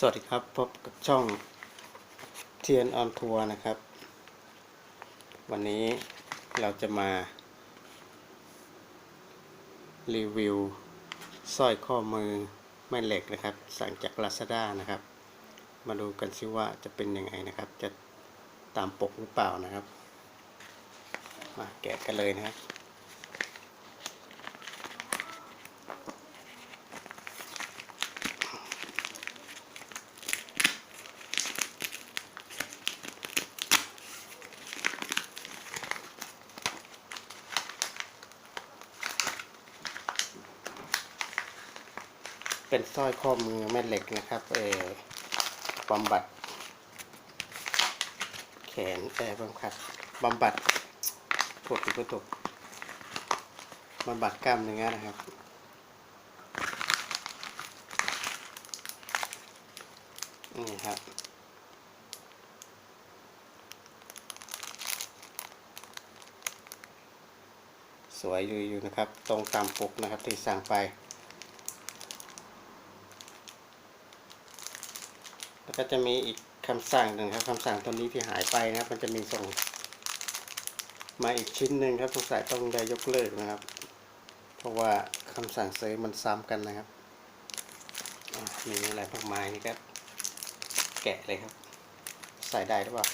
สวัสดีครับ พบกับช่องเทียนออนทัวร์นะครับ วันนี้เราจะมา รีวิวสร้อยข้อมือแม่เหล็กนะครับ สั่งจาก Lazada นะครับ มาดูกันซิว่าจะเป็นยังไงนะครับ จะตามปกหรือเปล่านะครับ มาแกะกันเลยนะครับ เป็นสร้อยข้อมือแม่เหล็กนะครับเออบำบัด แขนเออบำบัดบำบัดถูกถูกถูกบำบัดกล้ามเนื้อนะครับนี่ครับสวยอยู่อยู่นะครับ ตรงตามปกนะครับที่สั่งไป แล้วก็จะมีอีกคำสั่งหนึ่งครับคำสั่งตัวนี้ที่หายไปนะครับ มันจะมีส่ง มาอีกชิ้นหนึ่งครับสงสัยต้องได้ยกเลิกนะครับ เพราะว่าคำสั่งซื้อมันซ้ำกันนะครับมีอะไรมากมายนี่ครับ แกะเลยครับ ใส่ได้หรือเปล่า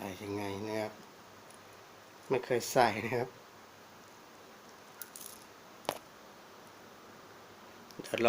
ใส่ยังไงนะครับ ไม่เคยใส่นะครับ